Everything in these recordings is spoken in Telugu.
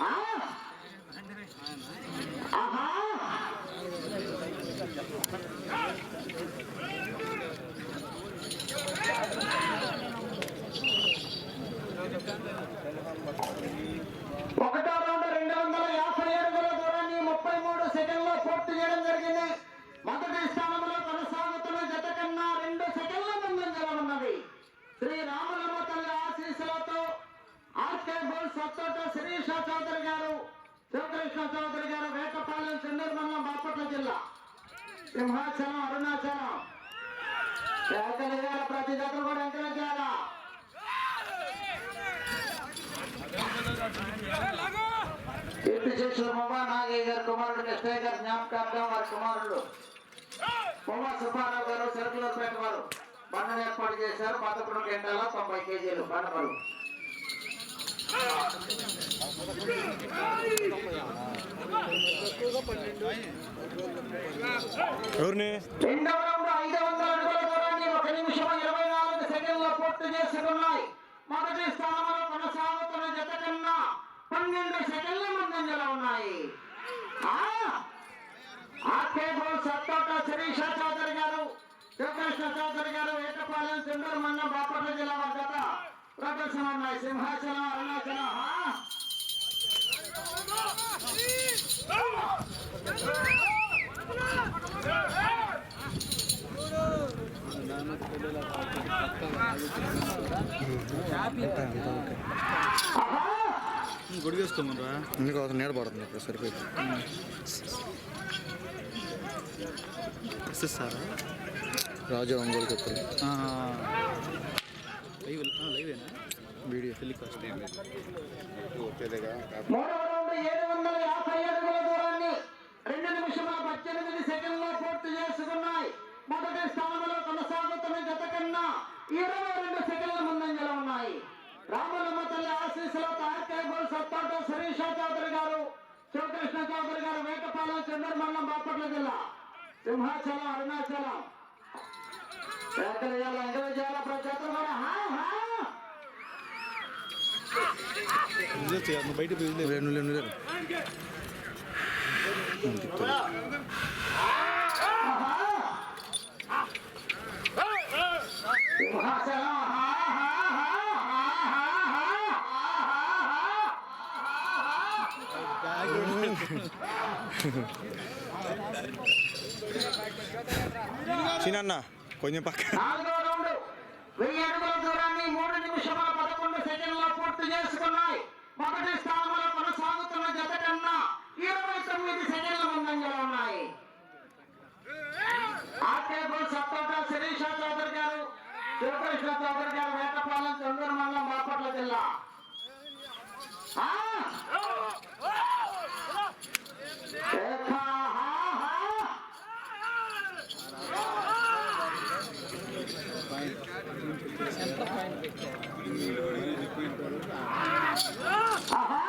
ఆ? ఆహా ఒకటో రౌండ్ రెండు వందల యాభై అడుగుల దూరాన్ని ముప్పై మూడు సెకండ్లో పూర్తి చేయడం జరిగింది మొదటి స్థానంలో కొనసాగుతున్న జత కన్నా రెండు సెకండ్ల ముందంజల ఉన్నది శ్రీ రామలమ్మ తల్లి ఆశీస్సులతో ఆర్కే బోల్ సత్తోట శిరీష చౌదరి గారు శివకృష్ణ గారు వేటపాలెం చెన్నూరు మండలం బాపట్ల జిల్లా. సింహాచలం అరుణాచలం. శేఖర్ గారు ప్రతి దగ్గర కూడా ఎంకరేజ్ చేయాలా కీర్తి చేసిన మొబా నాగయ్య గారు కుమారుడు కృష్ణయ్య గారు జ్ఞాపకార్థం వారి కుమారుడు మొబా సుబ్బారావు గారు సరుకులపేట వారు. బండను ఏర్పాటు చేశారు. పదకొండు గంటల తొంభై కేజీలు బండ ఎవరిని? ఐదు వందల అడుగుల ఒక నిమిషం ఇరవై నాలుగు సెకండ్ల పూర్తి చేసుకున్నాయి. మొదటి స్థానంలో కొనసాగుతున్న జత కన్నా పన్నెండు సెకండ్ల ముందంజలో ఉన్నాయి. ఆ! సత్తోట శిరీష చౌదరి గారు శివకృష్ణ చౌదరి గారు ఏటపాలెం మండలం బాపట్ల జిల్లా ప్రదర్శన ఉన్నాయి. సింహాచలం అరుణాచలం ఆ! ఆహా! గొడిగేసుకోమరా అందుకు అవసరం నీడ పడుతుంది అక్కడ సరిపోయింది? ఇస్తారా రాజు ఒంగోలు కప్పులు లైవ్ లైవేనా? వీడియో. టెలికాస్ట్ ఏడు వందల యాభై అడుగుల దూరాన్ని రెండు నిమిషముల పద్దెనిమిది సెకండ్లో పూర్తి చేసుకున్నాయి. మొదటి స్థానంలో కొనసాగుతున్న జత కన్నా ఇరవై రెండు సెకండ్ల ముందంజలో ఉన్నాయి. రామలమ్మ తల్లి ఆశీస్సులో ఆర్కే గోల్ సత్తాట శిరీష చౌదరి గారు శివకృష్ణ చౌదరి గారు వేటపాలెం చంద్ర మండలం బాపట్ల జిల్లా. సింహాచలం అరుణాచలం. ఎక్కడ ఎంకరేజ్ చేయాలి ప్రతి కూడా హా హా బయట రెండు రెండు. చిన్న కొంచెం పక్క వెయ్యి అడుగుల దూరాన్ని మూడు నిమిషాల పదకొండు సెకండ్లో పూర్తి చేసుకున్నాయి. మొదటి స్థానంలో కొనసాగుతున్న జత కన్నా ఇరవై తొమ్మిది సెకండ్ల ముందంజలో ఉన్నాయి. ఆర్కేబుల్ సత్తోట శిరీష చౌదరి గారు శివకృష్ణ చౌదరి గారు వేటపాలెం చందూరు మండలం బాపట్ల జిల్లా. ఆ! పాయింట్ పెట్టారు హా. ఏకా, హా.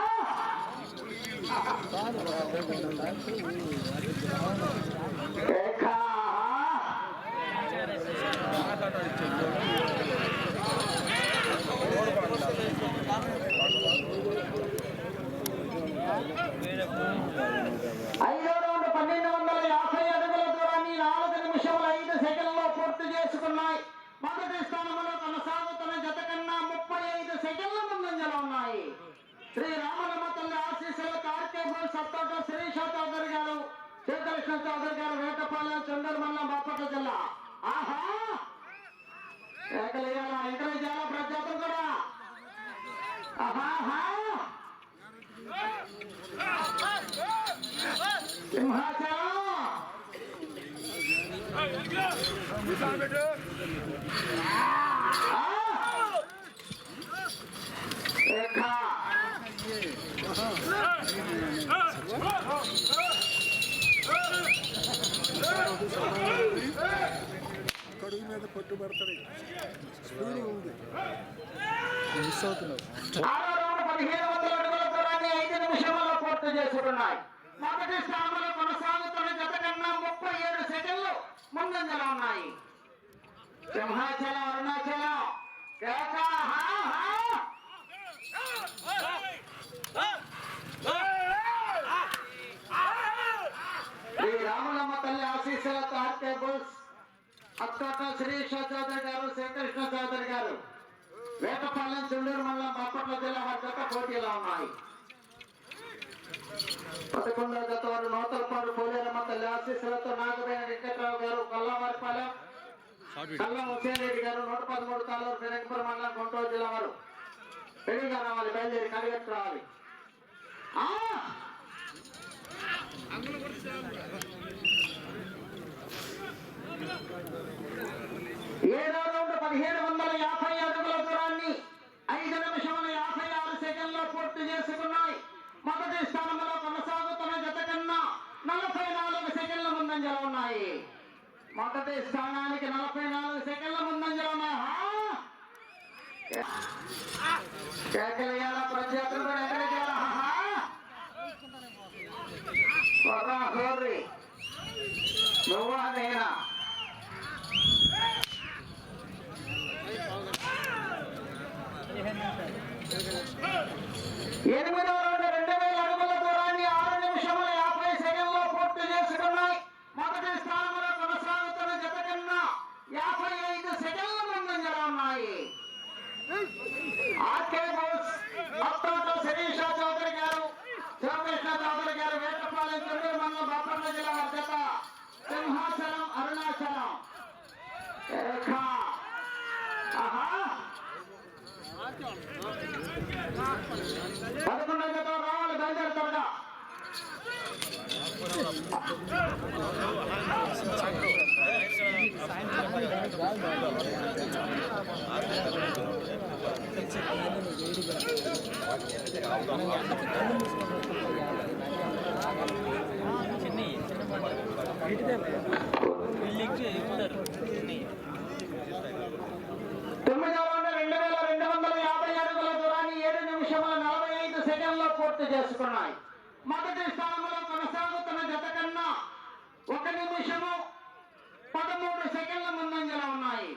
ఐదో రౌండ్ పన్నెండు వందల యాభై అడుగుల దూరాన్ని నాలుగు నిమిషముల ఐదు సెకండ్లో పూర్తి చేసుకున్నాయి. మొదటి స్థానంలో కొనసాగుతున్న జత కన్నా ముప్పై ఐదు సెకండ్ల ముందంజలో ఉన్నాయి. శ్రీ రామలమ్మ తల్లి ఆశీస్సులు కార్కేబుల్ సత్తోట శిరీష చౌదరి గారు శివకృష్ణ చౌదరి గారు వేటపాలెం చందరమల్ల మండలం బాపట్ల జిల్లా. ఆహా! ఏకలేయాలా ఎంకరేజ్ చేయాలా ప్రతి కూడా. ఆహా సింహాచలం! ఆ! కడుగు మీద పట్టుబడతాడు స్పీడ్ ఉంది మిస్ అవుతున్నావు మొదటి స్థానంలో కొనసాగుతున్న జత కన్నా ముప్పై ఏడు సెకండ్లు ముందంజల ఉన్నాయి సింహాచలం అరుణాచలం కేక హా హా శ్రీ రాములమ్మ తల్లి ఆశీస్సులతో ఆర్కే బుల్స్ అత్తోట శ్రీష చౌదరి గారు శ్రీకృష్ణ చౌదరి గారు. వేటపాలెం చుండూరు మండలం బాపట్ల జిల్లా వారి జత పోటీలో ఉన్నాయి. పదకొండవ జత వారు నూతలపాడు పోలేరమ్మ తల్లి ఆశీస్సులతో నాగవేణ వెంకట్రావు గారు కల్లవారిపాలెం. కల్లా హుసేన్ రెడ్డి గారు నూట పదమూడు తాలూరు పెరంగపురం మండలం గుంటూరు జిల్లా వారు. రెడీగా రావాలి బయలుదేరి కడిగట్టు రావాలి! ఏడో రౌండ్ పదిహేడు వందల యాభై అడుగుల దూరాన్ని ఐదు నిమిషముల యాభై ఆరు సెకండ్లో పూర్తి చేసుకున్నాయి. మొదటి స్థానంలో కొనసాగుతున్న జత కన్నా నలభై నాలుగు సెకండ్ల ముందంజలో ఉన్నాయి. మొదటి స్థానానికి నలభై నాలుగు సెకండ్ల ముందంజలో ఉన్నాయి. హా? ఎక్కడికి నువ్వా నేనా? ఎనిమిదో రౌండ్ రెండు వేల అడుగుల దూరాన్ని ఆరు నిమిషముల యాభై సెకండ్లో పూర్తి చేసుకున్నాయి మొదటి స్థానంలో కొనసాగుతున్న జత కన్నా యాభై ఐదు సెకండ్ల ముందంజలో ఉన్నాయి ఆర్కే బోస్ అత్తోట శిరీష చౌదరి గారు శివకృష్ణ చౌదరి గారు వేటపాలెం చెన్నూరు మండలం బాపట్ల జిల్లా వారి జత సింహాచలం అరుణాచలం రేఖ. ఆహా పదకొండవ జత రావాలి బయలుదేరి త్వరగా తొమ్మిదవ రౌండ్ రెండు వేల రెండు వందల యాభై అడుగుల దూరాన్ని ఏడు నిమిషముల నలభై ఐదు సెకండ్లో పూర్తి చేసుకున్నాయి. మొదటి స్థానంలో కొనసాగుతున్న జత కన్నా ఒక నిమిషము పదమూడు సెకండ్ల ముందంజలో ఉన్నాయి.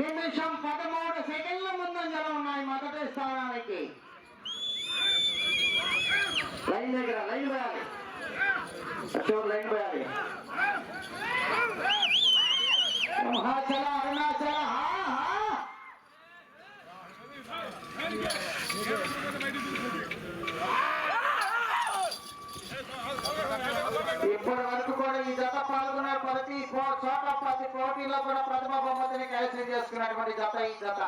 నిమిషం పదమూడు సెకండ్ల ముందంజలో ఉన్నాయి మొదటి స్థానానికి. లైన్ దగ్గర లైన్ వేయాలి అశోక్ లైన్ వేయాలి సింహాచల అరుణాచల హా హా ఇప్పటి వరకు కూడా ఈ జత పాల్గొనే ప్రతి పో- చోట ప్రతి పోటీలో కూడా ప్రథమ బహుమతిని కైవసం చేసుకున్నటువంటి జత ఈ జత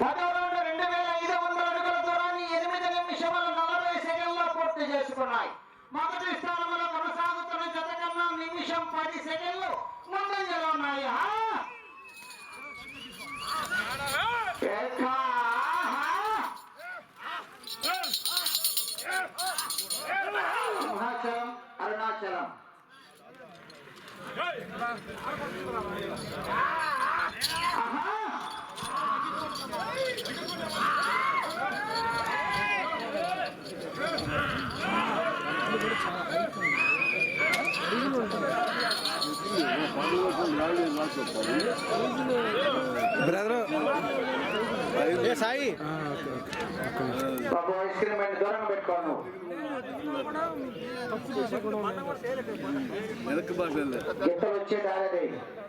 పదో రౌండ్ రెండు వేల ఐదు వందల అడుగుల దూరాన్ని ఎనిమిది నిమిషముల నలభై సెకండ్లో పూర్తి చేసుకున్నాయి మొదటి స్థానంలో కొనసాగుతున్న జత కన్నా నిమిషం పది సెకండ్లు ముందంజలో ఉన్నాయి హా? ఏకా, ఆహా. సింహాచలం అరుణాచలం ఆహా బ్రదర్ ఏ సాయి బాబు ఐస్ క్రీమ్ బండి దూరంగా పెట్టుకోను. వెనక్కి బాగలేదు గిట్టలు వచ్చే దారి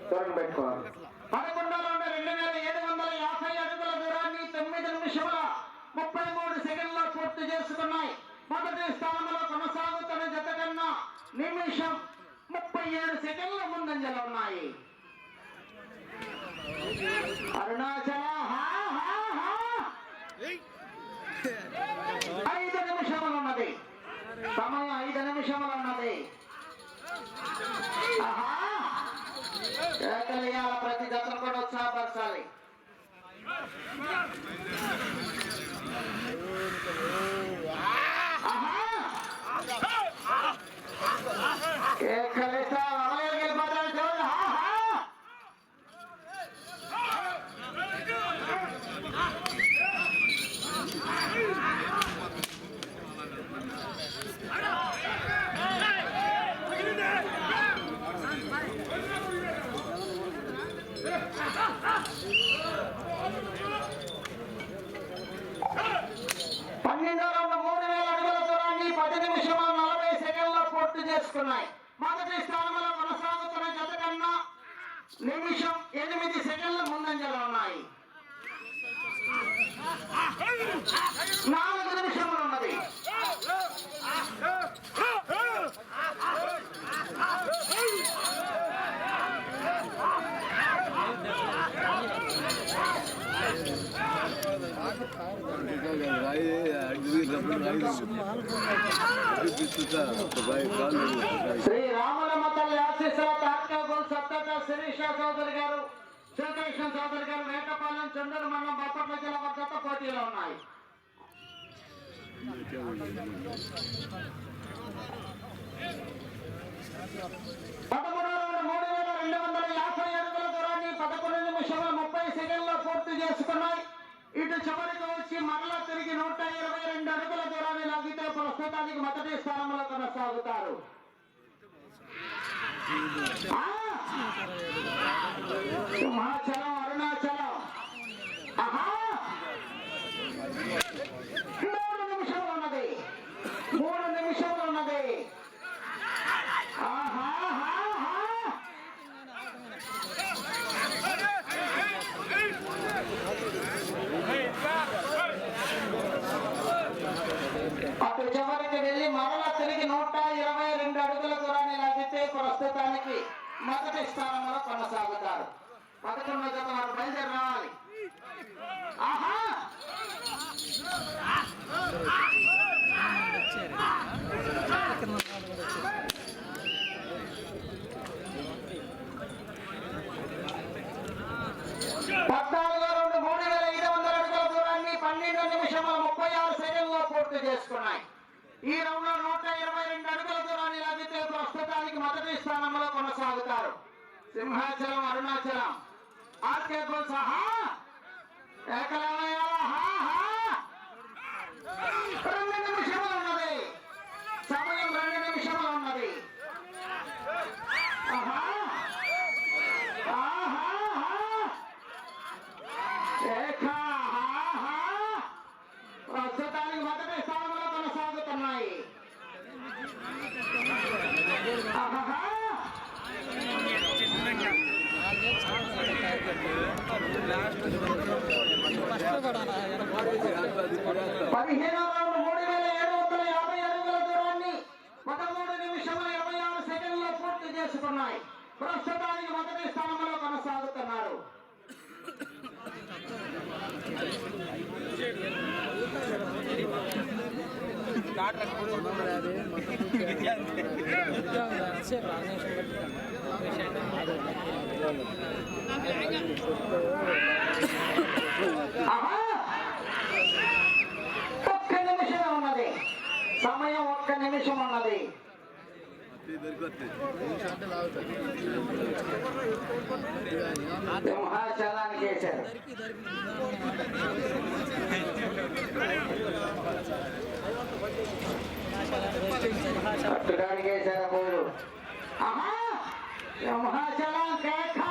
దూరంగా పెట్టుకోవాలి పదకొండవ రౌండ్ రెండు వేల ఏడు వందల యాభై అడుగుల దూరాన్ని తొమ్మిది నిమిషముల ముప్పై మూడు సెకండ్లో పూర్తి చేసుకున్నాయి. మొదటి స్థానంలో కొనసాగుతున్న జత కన్నా నిమిషం ముప్పై ఏడు సెకండ్ల ముందంజలో ఉన్నాయి. అరుణాచల హా హా హా. ఐదు నిమిషములు ఉన్నది సమయం ఐదు నిమిషములు ఉన్నది ప్రతి జతను కూడా ఉత్సాహపరచాలి. ఆహా. El caleta. శ్రీ రామలమ్మ తల్లి ఆశీస్సుల తాత్కాగోల్ సత్తట శిరీష చౌదరి గారు శ్రీకృష్ణ చౌదరి గారు వేటపాలెం చంద్రుడు మండలం బాపట్ల జిల్లా వద్ద పోటీలో ఉన్నాయి. పదమూడు మూడు వేల రెండు వందల యాభై అడుగుల దూరాన్ని పదకొండు నిమిషాల ముప్పై సెకండ్లో పూర్తి చేసుకున్నాయి. ఇటు చివరికి వచ్చి మరలా తిరిగి నూట ఇరవై రెండు అడుగుల దూరాన్ని లాగితే ప్రస్తుతానికి మొదటి స్థానంలో కొనసాగుతారు ఆ! సింహాచలం అరుణాచలం ఆహా! మూడు నిమిషాలు ఉన్నది మూడు నిమిషాలు ఉన్నది ఆహా ఆహా, ఆహా. అటు చివరికి వెళ్ళి మరలా తిరిగి నూట ఇరవై రెండు అడుగుల దూరాన్ని లాగితే ప్రస్తుతానికి మొదటి స్థానంలో కొనసాగుతారు. పదకొండో జత వారు బయలుదేరి రావాలి ఆహా! పద్నాలుగు రెండు మూడు వేల ఐదు వందల అడుగుల దూరాన్ని పన్నెండు నిమిషముల ముప్పై ఆరు సెకండ్లో పూర్తి చేసుకున్నాయి. ఈ రౌండ్లో నూట ఇరవై రెండు అడుగుల దూరాన్ని లభిస్తే ప్రస్తుతానికి మొదటి స్థానంలో కొనసాగుతారు. సింహాచలం అరుణాచలం. ఆర్కే గోల్స్ సహా. హా హా. రెండు నిమిషములు ఉన్నది. సమయం రెండు నిమిషములు ఉన్నది. ఆహా ఏకా హా హా ప్రస్తుతానికి మొదటి స్థానంలో కొనసాగుతున్నాయి ఆహాహా. పదిహేనవ రౌండ్ మూడు వేల ఏడు వందల యాభై అడుగుల దూరాన్ని పదమూడు నిమిషముల ఇరవై ఆరు సెకండ్లో పూర్తి చేసుకున్నాయి. ప్రస్తుతానికి మొదటి స్థానంలో కొనసాగుతున్నారు ఆహా! ఒక్క నిమిషం ఉన్నది సమయం ఒక్క నిమిషం ఉన్నది సింహాచలానికి వేశారు కట్టుడానికి వేశారు మూడు ఆహా సింహాచలం కేక